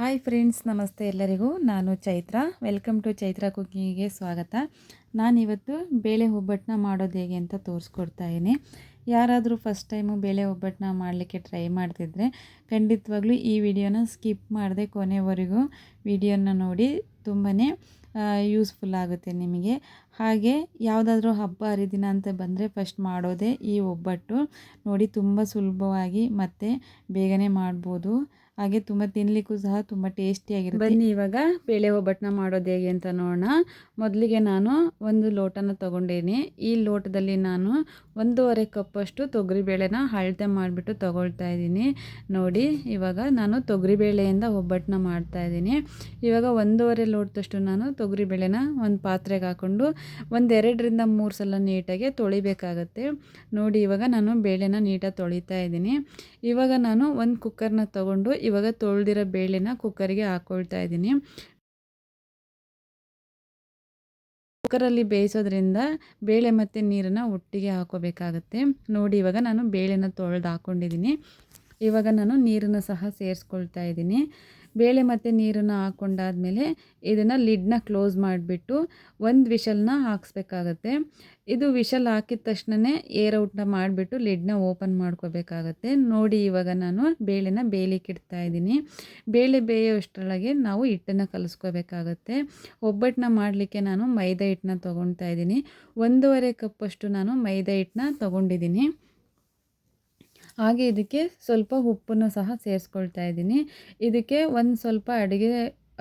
Hi friends, ನಮಸ್ತೆ ಎಲ್ಲರಿಗೂ. ನಾನು ಚೈತ್ರ. ವೆಲ್ಕಮ್ ಟು ಚೈತ್ರ ಕುಕ್ಕಿಂಗಿಗೆ ಸ್ವಾಗತ. ನಾನಿವತ್ತು ಬೇಳೆ ಒಬ್ಬಟ್ಟನ್ನ ಮಾಡೋದು ಹೇಗೆ ಅಂತ ತೋರಿಸ್ಕೊಡ್ತಾ ಇದ್ದೀನಿ. ಯಾರಾದರೂ ಫಸ್ಟ್ ಟೈಮು ಬೇಳೆ ಒಬ್ಬಟ್ಟನ್ನ ಮಾಡಲಿಕ್ಕೆ ಟ್ರೈ ಮಾಡ್ತಿದ್ರೆ ಖಂಡಿತವಾಗ್ಲೂ ಈ ವಿಡಿಯೋನ ಸ್ಕಿಪ್ ಮಾಡದೆ ಕೊನೆವರೆಗೂ ವಿಡಿಯೋನ ನೋಡಿ ತುಂಬಾ ಯೂಸ್ಫುಲ್ ಆಗುತ್ತೆ ನಿಮಗೆ. ಹಾಗೆ ಯಾವುದಾದ್ರೂ ಹಬ್ಬ, ಹರಿದಿನ ಅಂತ ಬಂದರೆ ಫಸ್ಟ್ ಮಾಡೋದೇ ಈ ಒಬ್ಬಟ್ಟು. ನೋಡಿ, ತುಂಬ ಸುಲಭವಾಗಿ ಮತ್ತು ಬೇಗನೆ ಮಾಡ್ಬೋದು. ಹಾಗೆ ತುಂಬ ತಿನ್ನಲಿಕ್ಕೂ ಸಹ ತುಂಬ ಟೇಸ್ಟಿಯಾಗಿರುತ್ತೆ ಬನ್ನಿ ಇವಾಗ ಬೇಳೆ ಒಬ್ಬಟ್ಟನ್ನ ಮಾಡೋದು ಹೇಗೆ ಅಂತ ನೋಡೋಣ. ಮೊದಲಿಗೆ ನಾನು ಒಂದು ಲೋಟನ ತೊಗೊಂಡೇನಿ. ಈ ಲೋಟದಲ್ಲಿ ನಾನು ಒಂದೂವರೆ ಕಪ್ಪಷ್ಟು ತೊಗರಿಬೇಳೆನ ಅಳತೆ ಮಾಡಿಬಿಟ್ಟು ತೊಗೊಳ್ತಾ ಇದ್ದೀನಿ. ನೋಡಿ, ಇವಾಗ ನಾನು ತೊಗರಿಬೇಳೆಯಿಂದ ಒಬ್ಬಟ್ಟನ್ನ ಮಾಡ್ತಾ ಇದ್ದೀನಿ. ಇವಾಗ ಒಂದೂವರೆ ಲೋಟದಷ್ಟು ನಾನು ತೊಗರಿಬೇಳೆನ ಒಂದು ಪಾತ್ರೆಗೆ ಹಾಕ್ಕೊಂಡು ಒಂದೆರಡರಿಂದ ಮೂರು ಸಲ ನೀಟಾಗಿ ತೊಳಿಬೇಕಾಗತ್ತೆ. ನೋಡಿ, ಇವಾಗ ನಾನು ಬೇಳೆನ ನೀಟಾಗಿ ತೊಳಿತಾ ಇದ್ದೀನಿ. ಇವಾಗ ನಾನು ಒಂದು ಕುಕ್ಕರ್ನ ತೊಗೊಂಡು ಇವಾಗ ತೊಳೆದಿರೋ ಬೇಳೆನ ಕುಕ್ಕರಿಗೆ ಹಾಕ್ಕೊಳ್ತಾ ಇದ್ದೀನಿ. ಕುಕ್ಕರಲ್ಲಿ ಬೇಯಿಸೋದ್ರಿಂದ ಬೇಳೆ ಮತ್ತು ನೀರನ್ನು ಒಟ್ಟಿಗೆ ಹಾಕೋಬೇಕಾಗತ್ತೆ. ನೋಡಿ, ಇವಾಗ ನಾನು ಬೇಳೆನ ತೊಳೆದು ಹಾಕ್ಕೊಂಡಿದ್ದೀನಿ ಇವಾಗ ನಾನು ನೀರನ್ನು ಸಹ ಸೇರಿಸ್ಕೊಳ್ತಾ ಇದ್ದೀನಿ. ಬೇಳೆ ಮತ್ತು ನೀರನ್ನು ಹಾಕ್ಕೊಂಡಾದ್ಮೇಲೆ ಇದನ್ನು ಲಿಡ್ನ ಕ್ಲೋಸ್ ಮಾಡಿಬಿಟ್ಟು ಒಂದು ವಿಷಲ್ನ ಹಾಕ್ಸ್ಬೇಕಾಗತ್ತೆ. ಇದು ವಿಷಲ್ ಹಾಕಿದ ತಕ್ಷಣವೇ ಏರ್ ಔಟ್ನ ಮಾಡಿಬಿಟ್ಟು ಲಿಡ್ನ ಓಪನ್ ಮಾಡ್ಕೋಬೇಕಾಗತ್ತೆ. ನೋಡಿ ಇವಾಗ ನಾನು ಬೇಳೆನ ಬೇಯಲಿಕ್ಕೆ ಇಡ್ತಾ ಇದ್ದೀನಿ. ಬೇಳೆ ಬೇಯೋಷ್ಟರೊಳಗೆ ನಾವು ಹಿಟ್ಟನ್ನು ಕಲಿಸ್ಕೋಬೇಕಾಗತ್ತೆ. ಒಬ್ಬಟ್ಟನ್ನ ಮಾಡಲಿಕ್ಕೆ ನಾನು ಮೈದಾ ಹಿಟ್ಟನ್ನ ತೊಗೊಳ್ತಾ ಇದ್ದೀನಿ. ಒಂದೂವರೆ ಕಪ್ಪಷ್ಟು ನಾನು ಮೈದಾ ಹಿಟ್ಟನ್ನ ತೊಗೊಂಡಿದ್ದೀನಿ. ಹಾಗೆ ಇದಕ್ಕೆ ಸ್ವಲ್ಪ ಉಪ್ಪನ್ನು ಸಹ ಸೇರಿಸ್ಕೊಳ್ತಾ ಇದ್ದೀನಿ. ಇದಕ್ಕೆ ಒಂದು ಸ್ವಲ್ಪ ಅಡುಗೆ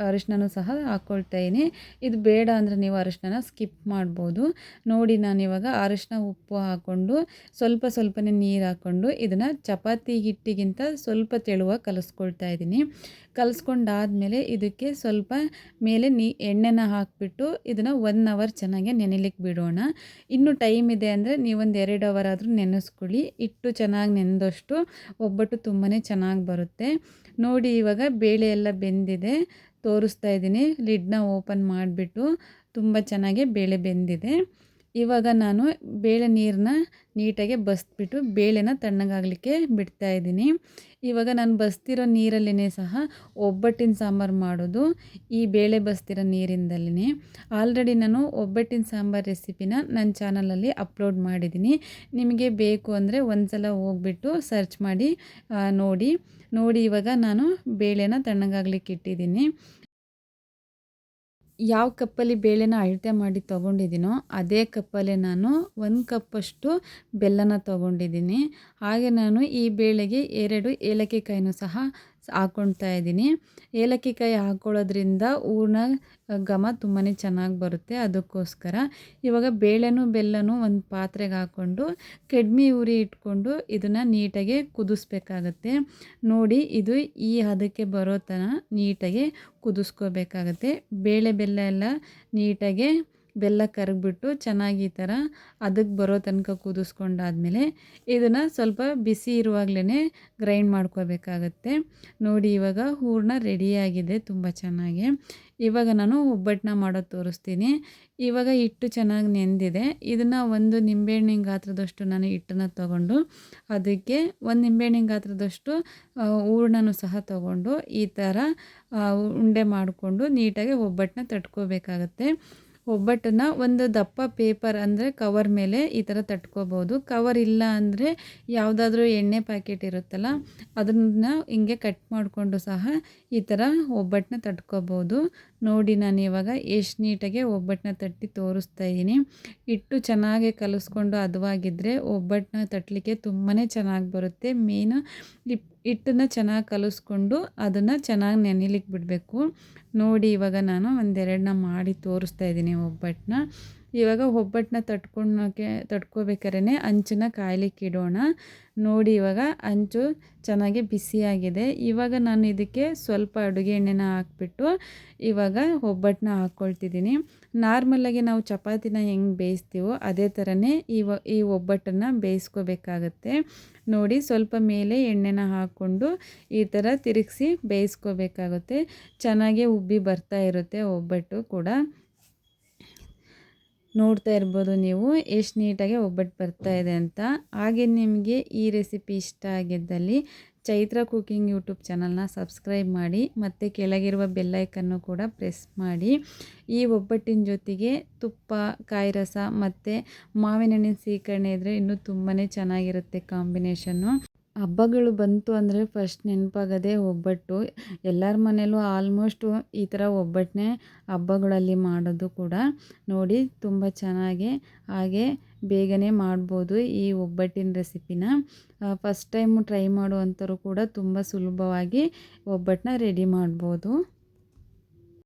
ಅರಿಶಿನೂ ಸಹ ಹಾಕ್ಕೊಳ್ತಾಯಿನಿ ಇದು ಬೇಡ ಅಂದರೆ ನೀವು ಅರಿಶಿನ ಸ್ಕಿಪ್ ಮಾಡ್ಬೋದು. ನೋಡಿ, ನಾನು ಇವಾಗ ಅರಿಶಿನ ಉಪ್ಪು ಹಾಕ್ಕೊಂಡು ಸ್ವಲ್ಪ ಸ್ವಲ್ಪನೇ ನೀರು ಹಾಕ್ಕೊಂಡು ಇದನ್ನು ಚಪಾತಿ ಹಿಟ್ಟಿಗಿಂತ ಸ್ವಲ್ಪ ತೆಳುವಾಗಿ ಕಲಿಸ್ಕೊಳ್ತಾ ಇದ್ದೀನಿ. ಕಲಿಸ್ಕೊಂಡಾದಮೇಲೆ ಇದಕ್ಕೆ ಸ್ವಲ್ಪ ಮೇಲೆ ನೀ ಎಣ್ಣೆನ ಹಾಕಿಬಿಟ್ಟು ಇದನ್ನು ಒನ್ ಅವರ್ ಚೆನ್ನಾಗಿ ನೆನೆಲಿಕ್ಕೆ ಬಿಡೋಣ. ಇನ್ನು ಟೈಮ್ ಇದೆ ಅಂದರೆ ನೀವೊಂದು ಎರಡು ಅವರ್ ಆದರೂ ನೆನೆಸ್ಕೊಳ್ಳಿ. ಇಟ್ಟು ಚೆನ್ನಾಗಿ ನೆನೆದಷ್ಟು ಒಬ್ಬಟ್ಟು ತುಂಬಾ ಚೆನ್ನಾಗಿ ಬರುತ್ತೆ. ನೋಡಿ, ಇವಾಗ ಬೇಳೆ ಎಲ್ಲ ಬೆಂದಿದೆ. ತೋರಿಸ್ತಾ ಇದ್ದೀನಿ. ಲಿಡ್ನ ಓಪನ್ ಮಾಡಿಬಿಟ್ಟು ತುಂಬ ಚೆನ್ನಾಗಿ ಬೇಳೆ ಬೆಂದಿದೆ. ಇವಾಗ ನಾನು ಬೇಳೆ ನೀರನ್ನ ನೀಟಾಗಿ ಬಸ್ಬಿಟ್ಟು ಬೇಳೆನ ತಣ್ಣಗಾಗಲಿಕ್ಕೆ ಬಿಡ್ತಾ ಇದ್ದೀನಿ. ಇವಾಗ ನಾನು ಬಸ್ತಿರೋ ನೀರಲ್ಲೇ ಸಹ ಒಬ್ಬಟ್ಟಿನ ಸಾಂಬಾರು ಮಾಡೋದು ಈ ಬೇಳೆ ಬಸ್ತಿರೋ ನೀರಿಂದಲೇ ಆಲ್ರೆಡಿ ನಾನು ಒಬ್ಬಟ್ಟಿನ ಸಾಂಬಾರು ರೆಸಿಪಿನ ನನ್ನ ಚಾನಲಲ್ಲಿ ಅಪ್ಲೋಡ್ ಮಾಡಿದ್ದೀನಿ. ನಿಮಗೆ ಬೇಕು ಅಂದರೆ ಒಂದು ಸಲ ಹೋಗ್ಬಿಟ್ಟು ಸರ್ಚ್ ಮಾಡಿ ನೋಡಿ. ನೋಡಿ ಇವಾಗ ನಾನು ಬೇಳೆನ ತಣ್ಣಗಾಗ್ಲಿಕ್ಕೆ ಇಟ್ಟಿದ್ದೀನಿ. ಯಾವ ಕಪ್ಪಲ್ಲಿ ಬೇಳೆನ ಅಳತೆ ಮಾಡಿ ತೊಗೊಂಡಿದ್ದೀನೋ ಅದೇ ಕಪ್ಪಲ್ಲಿ ನಾನು ಒಂದು ಕಪ್ಪಷ್ಟು ಬೆಲ್ಲನ ತೊಗೊಂಡಿದ್ದೀನಿ. ಹಾಗೆ ನಾನು ಈ ಬೇಳೆಗೆ ಎರಡು ಏಲಕ್ಕಿ ಕಾಯಿನೂ ಸಹ ಹಾಕ್ಕೊಳ್ತಾ ಇದ್ದೀನಿ. ಏಲಕ್ಕಿ ಕಾಯಿ ಹಾಕ್ಕೊಳ್ಳೋದ್ರಿಂದ ಹೂರ್ಣ ಘಮ ತುಂಬಾ ಚೆನ್ನಾಗಿ ಬರುತ್ತೆ ಅದಕ್ಕೋಸ್ಕರ. ಇವಾಗ ಬೇಳೆನೂ ಬೆಲ್ಲನೂ ಒಂದು ಪಾತ್ರೆಗೆ ಹಾಕ್ಕೊಂಡು ಕಡ್ಮೆ ಉರಿ ಇಟ್ಕೊಂಡು ಇದನ್ನು ನೀಟಾಗಿ ಕುದಿಸ್ಬೇಕಾಗತ್ತೆ. ನೋಡಿ ಇದು ಈ ಹದಕ್ಕೆ ಬರೋ ಥರ ನೀಟಾಗಿ ಕುದಿಸ್ಕೋಬೇಕಾಗತ್ತೆ. ಬೇಳೆ ಬೆಲ್ಲ ಎಲ್ಲ ನೀಟಾಗಿ ಬೆಲ್ಲ ಕರಗಿಬಿಟ್ಟು ಚೆನ್ನಾಗಿ ಈ ಥರ ಅದಕ್ಕೆ ಬರೋ ತನಕ ಕುದಿಸ್ಕೊಂಡಾದ್ಮೇಲೆ ಇದನ್ನು ಸ್ವಲ್ಪ ಬಿಸಿ ಇರುವಾಗಲೇ ಗ್ರೈಂಡ್ ಮಾಡ್ಕೋಬೇಕಾಗತ್ತೆ. ನೋಡಿ, ಇವಾಗ ಹೂರಣ ರೆಡಿಯಾಗಿದೆ ತುಂಬ ಚೆನ್ನಾಗಿ. ಇವಾಗ ನಾನು ಒಬ್ಬಟ್ಟನ್ನ ಮಾಡೋದು ತೋರಿಸ್ತೀನಿ. ಇವಾಗ ಹಿಟ್ಟು ಚೆನ್ನಾಗಿ ನೆಂದಿದೆ. ಇದನ್ನು ಒಂದು ನಿಂಬೆಹಣ್ಣಿನ ಗಾತ್ರದಷ್ಟು ನಾನು ಹಿಟ್ಟನ್ನು ತಗೊಂಡು ಅದಕ್ಕೆ ಒಂದು ನಿಂಬೆಹಣ್ಣಿನ ಗಾತ್ರದಷ್ಟು ಹೂರ್ಣನೂ ಸಹ ತಗೊಂಡು ಈ ಥರ ಉಂಡೆ ಮಾಡಿಕೊಂಡು ನೀಟಾಗಿ ಒಬ್ಬಟ್ಟನ್ನ ತಟ್ಕೋಬೇಕಾಗತ್ತೆ. ಒಬ್ಬಟ್ಟನ್ನು ಒಂದು ದಪ್ಪ ಪೇಪರ್ ಅಂದರೆ ಕವರ್ ಮೇಲೆ ಈ ಥರ ತಟ್ಕೋಬೋದು. ಕವರ್ ಇಲ್ಲ ಅಂದರೆ ಯಾವುದಾದ್ರೂ ಎಣ್ಣೆ ಪ್ಯಾಕೆಟ್ ಇರುತ್ತಲ್ಲ, ಅದನ್ನು ಹಿಂಗೆ ಕಟ್ ಮಾಡಿಕೊಂಡು ಸಹ ಈ ಥರ ಒಬ್ಬಟ್ಟನ್ನ ತಟ್ಕೋಬೋದು. ನೋಡಿ ನಾನು ಇವಾಗ ಎಷ್ಟು ನೀಟಾಗಿ ಒಬ್ಬಟ್ಟನ್ನ ತಟ್ಟಿ ತೋರಿಸ್ತಾ ಇದ್ದೀನಿ. ಇಟ್ಟು ಚೆನ್ನಾಗಿ ಕಲಿಸ್ಕೊಂಡು ಅದುವಾಗಿದ್ದರೆ ಒಬ್ಬಟ್ಟನ್ನ ತಟ್ಟಲಿಕ್ಕೆ ತುಂಬಾ ಚೆನ್ನಾಗಿ ಬರುತ್ತೆ. ಮೇಯ್ನು ಹಿಟ್ಟನ್ನು ಚೆನ್ನಾಗಿ ಕಲಿಸ್ಕೊಂಡು ಅದನ್ನು ಚೆನ್ನಾಗಿ ನೆನೆಲಿಕ್ಕೆ ಬಿಡಬೇಕು ನೋಡಿ ಇವಾಗ ನಾನು ಒಂದೆರಡನ್ನ ಮಾಡಿ ತೋರಿಸ್ತಾ ಇದ್ದೀನಿ ಒಬ್ಬಟ್ಟನ್ನ ಇವಾಗ ಒಬ್ಬಟ್ಟನ್ನ ತಟ್ಕೊಳಕ್ಕೆ ತಟ್ಕೋಬೇಕಾದ್ರೆ ಅಂಚನ್ನ ಕಾಯ್ಲಿಕ್ಕೆ ಇಡೋಣ ನೋಡಿ ಇವಾಗ ಅಂಚು ಚೆನ್ನಾಗಿ ಬಿಸಿಯಾಗಿದೆ. ಇವಾಗ ನಾನು ಇದಕ್ಕೆ ಸ್ವಲ್ಪ ಅಡುಗೆ ಎಣ್ಣೆನ ಹಾಕ್ಬಿಟ್ಟು ಇವಾಗ ಒಬ್ಬಟ್ಟನ್ನ ಹಾಕ್ಕೊಳ್ತಿದ್ದೀನಿ. ನಾರ್ಮಲಾಗಿ ನಾವು ಚಪಾತಿನ ಹೆಂಗೆ ಬೇಯಿಸ್ತೀವೋ ಅದೇ ಥರನೇ ಇವ, ಈ ಒಬ್ಬಟ್ಟನ್ನು ಬೇಯಿಸ್ಕೋಬೇಕಾಗತ್ತೆ. ನೋಡಿ ಸ್ವಲ್ಪ ಮೇಲೆ ಎಣ್ಣೆನ ಹಾಕ್ಕೊಂಡು ಈ ಥರ ತಿರುಗಿಸಿ ಬೇಯಿಸ್ಕೋಬೇಕಾಗುತ್ತೆ. ಚೆನ್ನಾಗೇ ಉಬ್ಬಿ ಬರ್ತಾ ಇರುತ್ತೆ ಒಬ್ಬಟ್ಟು ಕೂಡ. ನೋಡ್ತಾ ಇರ್ಬೋದು ನೀವು, ಎಷ್ಟು ನೀಟಾಗಿ ಒಬ್ಬಟ್ಟು ಬರ್ತಾ ಇದೆ ಅಂತ. ಹಾಗೆ ನಿಮಗೆ ಈ ರೆಸಿಪಿ ಇಷ್ಟ ಆಗಿದ್ದಲ್ಲಿ ಚೈತ್ರ ಕುಕಿಂಗ್ ಯೂಟ್ಯೂಬ್ ಚಾನಲ್ನ ಸಬ್ಸ್ಕ್ರೈಬ್ ಮಾಡಿ, ಮತ್ತು ಕೆಳಗಿರುವ ಬೆಲ್ಲೈಕನ್ನು ಕೂಡ ಪ್ರೆಸ್ ಮಾಡಿ. ಈ ಒಬ್ಬಟ್ಟಿನ ಜೊತೆಗೆ ತುಪ್ಪ ಕಾಯಿ ರಸ ಮತ್ತು ಮಾವಿನ ಹಣ್ಣಿನ ಸೀಕರಣೆ ಇದ್ದರೆ ಇನ್ನೂ ತುಂಬಾ ಚೆನ್ನಾಗಿರುತ್ತೆ ಕಾಂಬಿನೇಷನ್ನು. ಹಬ್ಬಗಳು ಬಂತು ಅಂದರೆ ಫಸ್ಟ್ ನೆನಪಾಗೋದೇ ಒಬ್ಬಟ್ಟು. ಎಲ್ಲರ ಮನೇಲೂ ಆಲ್ಮೋಸ್ಟು ಈ ಥರ ಒಬ್ಬಟ್ಟನ್ನೇ ಹಬ್ಬಗಳಲ್ಲಿ ಮಾಡೋದು ಕೂಡ. ನೋಡಿ ತುಂಬ ಚೆನ್ನಾಗಿ, ಹಾಗೆ ಬೇಗನೆ ಮಾಡ್ಬೋದು ಈ ಒಬ್ಬಟ್ಟಿನ ರೆಸಿಪಿನ ಫಸ್ಟ್ ಟೈಮು ಟ್ರೈ ಮಾಡುವಂಥವ್ರು ಕೂಡ ತುಂಬ ಸುಲಭವಾಗಿ ಒಬ್ಬಟ್ಟನ್ನ ರೆಡಿ ಮಾಡ್ಬೋದು.